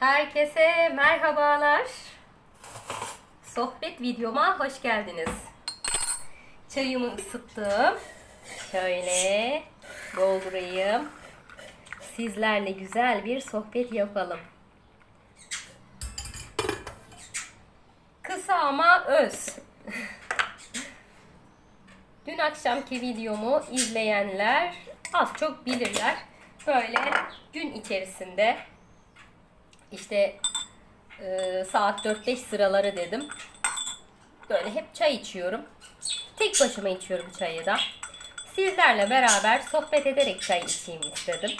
Herkese merhabalar. Sohbet videoma hoş geldiniz. Çayımı ısıttım. Şöyle doldurayım. Sizlerle güzel bir sohbet yapalım. Kısa ama öz. Dün akşamki videomu izleyenler az çok bilirler. Böyle gün içerisinde işte e, saat 4-5 sıraları dedim. Böyle hep çay içiyorum. Tek başıma içiyorum çayı da. Sizlerle beraber sohbet ederek çay içeyim istedim.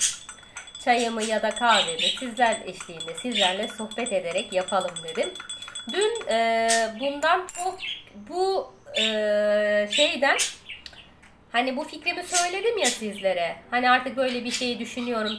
Çayımı ya da kahvemi sizler eşliğinde sizlerle sohbet ederek yapalım dedim. Dün e, bundan bu, bu e, şeyden Hani bu fikrimi söyledim ya sizlere. Hani artık böyle bir şeyi düşünüyorum.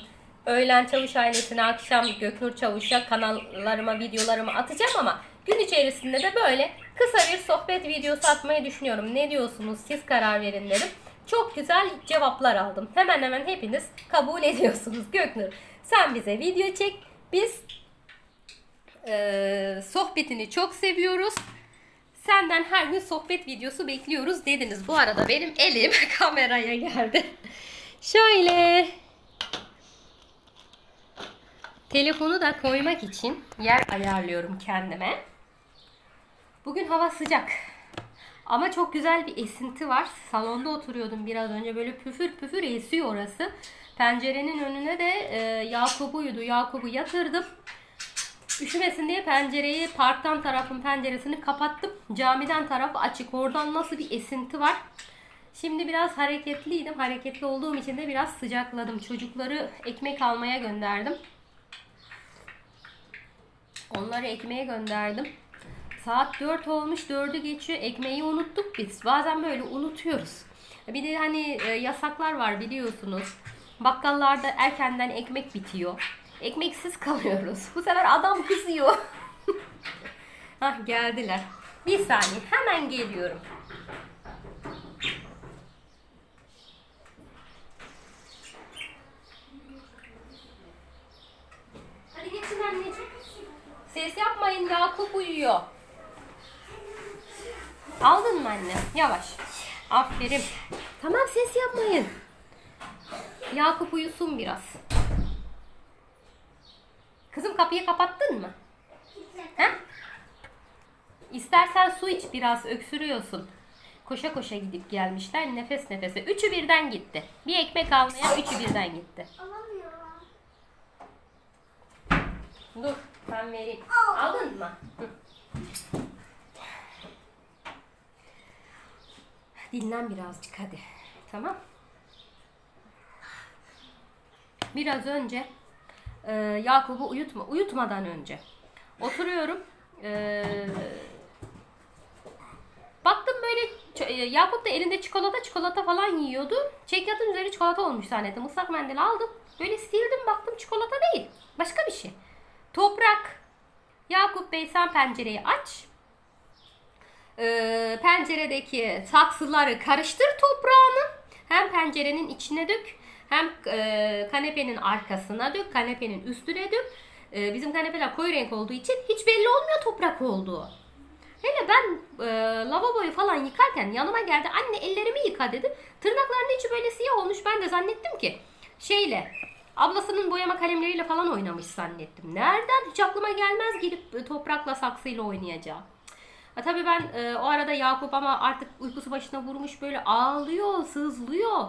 Öğlen Çavuş ailesine, akşam Göknur Çavuş'a kanallarıma, videolarımı atacağım ama gün içerisinde de böyle kısa bir sohbet videosu atmayı düşünüyorum. Ne diyorsunuz siz karar verin dedim. Çok güzel cevaplar aldım. Hemen hemen hepiniz kabul ediyorsunuz. Göknur sen bize video çek. Biz eee, sohbetini çok seviyoruz. Senden her gün sohbet videosu bekliyoruz dediniz. Bu arada benim elim kameraya geldi. Şöyle. Telefonu da koymak için yer ayarlıyorum kendime. Bugün hava sıcak. Ama çok güzel bir esinti var. Salonda oturuyordum biraz önce. Böyle püfür püfür esiyor orası. Pencerenin önüne de e, Yakup'u uyudu. Yakup'u yatırdım. Üşümesin diye pencereyi parktan tarafın penceresini kapattım. Camiden taraf açık. Oradan nasıl bir esinti var. Şimdi biraz hareketliydim. Hareketli olduğum için de biraz sıcakladım. Çocukları ekmek almaya gönderdim. Onları ekmeğe gönderdim. Saat 4 olmuş 4'ü geçiyor. Ekmeği unuttuk biz. Bazen böyle unutuyoruz. Bir de hani e, yasaklar var biliyorsunuz. Bakkallarda erkenden ekmek bitiyor. Ekmeksiz kalıyoruz. Bu sefer adam kızıyor. Hah geldiler. Bir saniye hemen geliyorum. Ses yapmayın Yakup uyuyor. Aldın mı anne? Yavaş. Aferin. Tamam ses yapmayın. Yakup uyusun biraz. Kızım kapıyı kapattın mı? He? İstersen su iç biraz öksürüyorsun. Koşa koşa gidip gelmişler nefes nefese. Üçü birden gitti. Bir ekmek almaya üçü birden gitti. Alamıyorum. Dur ben vereyim. Aldın mı? Hı. Dinlen birazcık hadi. Tamam. Biraz önce e, Yakup'u uyutma, uyutmadan önce oturuyorum. E, baktım böyle e, Yakup da elinde çikolata çikolata falan yiyordu. Çekyatın üzeri çikolata olmuş zannettim. Islak mendil aldım. Böyle sildim baktım çikolata değil. Başka bir şey. Toprak. Yakup Bey sen pencereyi aç. Ee, penceredeki saksıları karıştır toprağını. Hem pencerenin içine dök hem e, kanepenin arkasına dök, kanepenin üstüne dök. E, bizim kanepeler koyu renk olduğu için hiç belli olmuyor toprak olduğu. Hele ben e, lavaboyu falan yıkarken yanıma geldi. Anne ellerimi yıka dedi. Tırnaklarının içi böyle siyah olmuş. Ben de zannettim ki şeyle ablasının boyama kalemleriyle falan oynamış zannettim. Nereden? Hiç aklıma gelmez gidip e, toprakla saksıyla oynayacağım. Ha, tabii ben e, o arada Yakup ama artık uykusu başına vurmuş böyle ağlıyor, sızlıyor.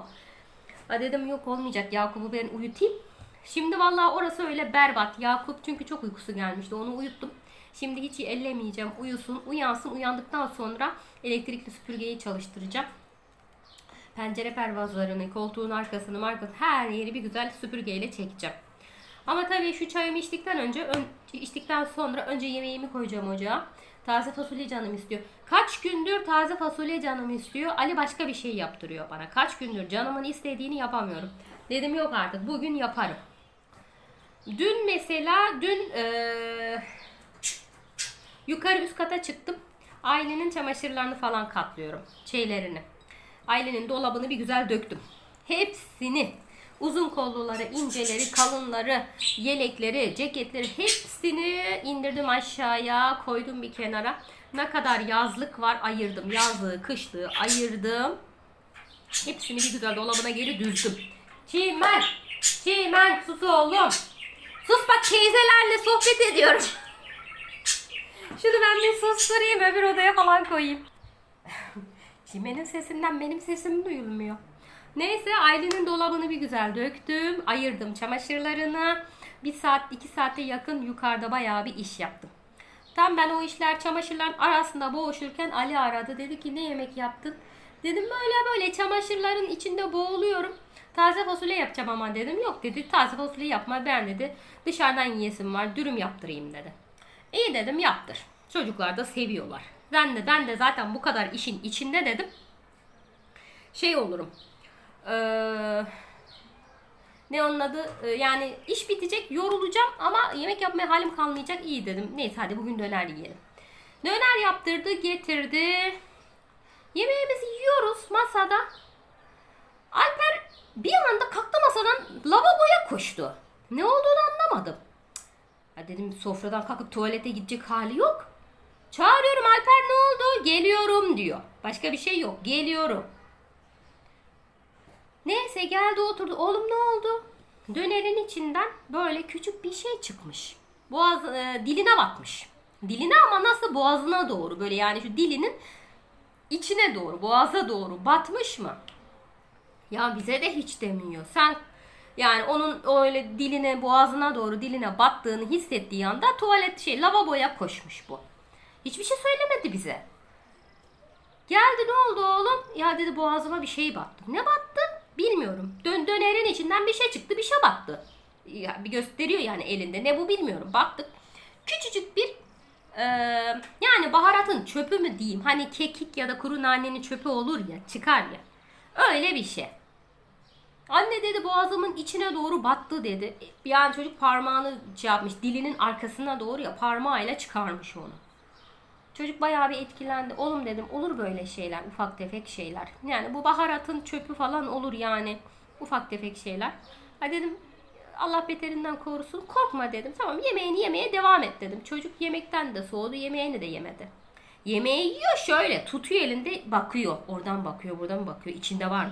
Ha dedim yok olmayacak Yakup'u ben uyutayım. Şimdi vallahi orası öyle berbat. Yakup çünkü çok uykusu gelmişti. Onu uyuttum. Şimdi hiç ellemeyeceğim. Uyusun, uyansın. Uyandıktan sonra elektrikli süpürgeyi çalıştıracağım. Pencere pervazlarını, koltuğun arkasını, markasını her yeri bir güzel süpürgeyle çekeceğim. Ama tabii şu çayımı içtikten önce, ön, içtikten sonra önce yemeğimi koyacağım ocağa. Taze fasulye canım istiyor. Kaç gündür taze fasulye canım istiyor. Ali başka bir şey yaptırıyor bana. Kaç gündür canımın istediğini yapamıyorum. Dedim yok artık bugün yaparım. Dün mesela dün eee, yukarı üst kata çıktım. Ailenin çamaşırlarını falan katlıyorum. Şeylerini. Ailenin dolabını bir güzel döktüm. Hepsini Uzun kolluları, inceleri, kalınları, yelekleri, ceketleri hepsini indirdim aşağıya, koydum bir kenara. Ne kadar yazlık var ayırdım. Yazlığı, kışlığı ayırdım. Hepsini bir güzel dolabına geri düzdüm. Çimen, Çimen sus oğlum. Sus bak teyzelerle sohbet ediyorum. Şunu ben bir susturayım öbür odaya falan koyayım. Çimen'in sesinden benim sesim duyulmuyor. Neyse Aylin'in dolabını bir güzel döktüm. Ayırdım çamaşırlarını. Bir saat iki saate yakın yukarıda bayağı bir iş yaptım. Tam ben o işler çamaşırların arasında boğuşurken Ali aradı. Dedi ki ne yemek yaptın? Dedim böyle böyle çamaşırların içinde boğuluyorum. Taze fasulye yapacağım ama dedim. Yok dedi taze fasulye yapma ben dedi. Dışarıdan yiyesim var dürüm yaptırayım dedi. İyi dedim yaptır. Çocuklar da seviyorlar. Ben de ben de zaten bu kadar işin içinde dedim. Şey olurum. Ee, ne onun adı? Ee, yani iş bitecek, yorulacağım ama yemek yapmaya halim kalmayacak. İyi dedim. Neyse hadi bugün döner yiyelim. Döner yaptırdı, getirdi. Yemeğimizi yiyoruz masada. Alper bir anda kalktı masadan lavaboya koştu. Ne olduğunu anlamadım. Ya dedim sofradan kalkıp tuvalete gidecek hali yok. Çağırıyorum Alper ne oldu? Geliyorum diyor. Başka bir şey yok. Geliyorum. Neyse geldi oturdu. Oğlum ne oldu? Dönerin içinden böyle küçük bir şey çıkmış. Boğaz e, diline batmış. Diline ama nasıl boğazına doğru böyle yani şu dilinin içine doğru, boğaza doğru batmış mı? Ya bize de hiç demiyor. Sen yani onun öyle diline, boğazına doğru diline battığını hissettiği anda tuvalet şey lavaboya koşmuş bu. Hiçbir şey söylemedi bize. Geldi ne oldu oğlum? Ya dedi boğazıma bir şey battı. Ne battı? Bilmiyorum. Dön dönerin içinden bir şey çıktı, bir şey battı. Ya bir gösteriyor yani elinde. Ne bu bilmiyorum. Baktık. Küçücük bir e, yani baharatın çöpü mü diyeyim. Hani kekik ya da kuru nanenin çöpü olur ya, çıkar ya. Öyle bir şey. Anne dedi boğazımın içine doğru battı dedi. An çocuk parmağını şey yapmış, dilinin arkasına doğru ya parmağıyla çıkarmış onu. Çocuk bayağı bir etkilendi. Oğlum dedim olur böyle şeyler, ufak tefek şeyler. Yani bu baharatın çöpü falan olur yani. Ufak tefek şeyler. Ha dedim Allah beterinden korusun. Korkma dedim. Tamam yemeğini yemeye devam et dedim. Çocuk yemekten de soğudu. Yemeğini de yemedi. Yemeği yiyor şöyle tutuyor elinde bakıyor. Oradan bakıyor buradan bakıyor. İçinde var?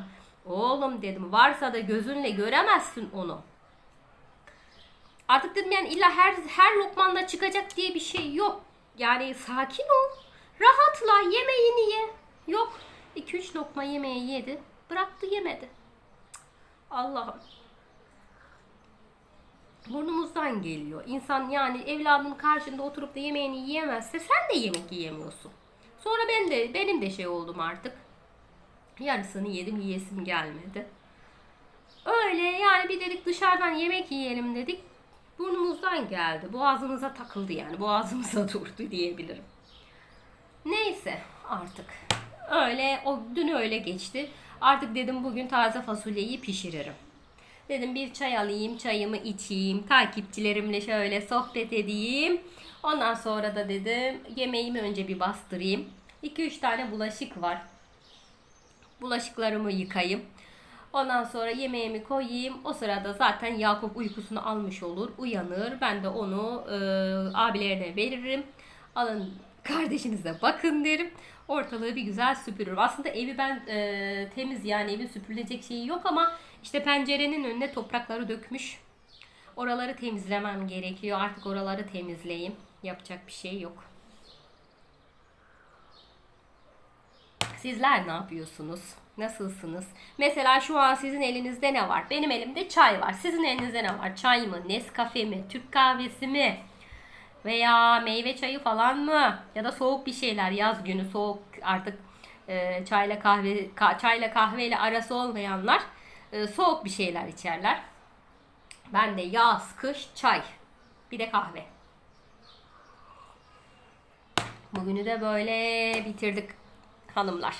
Oğlum dedim varsa da gözünle göremezsin onu. Artık dedim yani illa her her lokmanda çıkacak diye bir şey yok. Yani sakin ol. Rahatla yemeğini ye. Yok 2-3 lokma yemeği yedi. Bıraktı yemedi. Allah'ım. Burnumuzdan geliyor. İnsan yani evladının karşında oturup da yemeğini yiyemezse sen de yemek yiyemiyorsun. Sonra ben de benim de şey oldum artık. Yarısını yedim yiyesim gelmedi. Öyle yani bir dedik dışarıdan yemek yiyelim dedik. Burnumuzdan geldi. Boğazımıza takıldı yani. Boğazımıza durdu diyebilirim. Neyse artık. Öyle o dün öyle geçti. Artık dedim bugün taze fasulyeyi pişiririm. Dedim bir çay alayım, çayımı içeyim, takipçilerimle şöyle sohbet edeyim. Ondan sonra da dedim yemeğimi önce bir bastırayım. 2-3 tane bulaşık var. Bulaşıklarımı yıkayayım. Ondan sonra yemeğimi koyayım. O sırada zaten Yakup uykusunu almış olur. Uyanır. Ben de onu e, abilerine veririm. Alın kardeşinize bakın derim. Ortalığı bir güzel süpürürüm. Aslında evi ben e, temiz yani evin süpürülecek şeyi yok ama işte pencerenin önüne toprakları dökmüş. Oraları temizlemem gerekiyor. Artık oraları temizleyeyim. Yapacak bir şey yok. Sizler ne yapıyorsunuz? Nasılsınız? Mesela şu an sizin elinizde ne var? Benim elimde çay var. Sizin elinizde ne var? Çay mı? Nescafe mi? Türk kahvesi mi? Veya meyve çayı falan mı? Ya da soğuk bir şeyler. Yaz günü soğuk artık e, çayla kahve ka- çayla kahveyle arası olmayanlar e, soğuk bir şeyler içerler. Ben de yaz, kış, çay. Bir de kahve. Bugünü de böyle bitirdik hanımlar.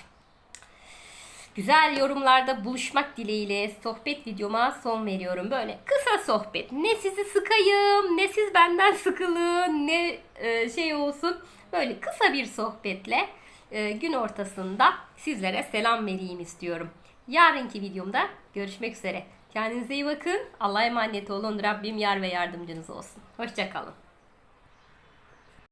Güzel yorumlarda buluşmak dileğiyle sohbet videoma son veriyorum. Böyle kısa sohbet. Ne sizi sıkayım, ne siz benden sıkılın, ne e, şey olsun. Böyle kısa bir sohbetle e, gün ortasında sizlere selam vereyim istiyorum. Yarınki videomda görüşmek üzere. Kendinize iyi bakın. Allah'a emanet olun. Rabbim yar ve yardımcınız olsun. Hoşçakalın.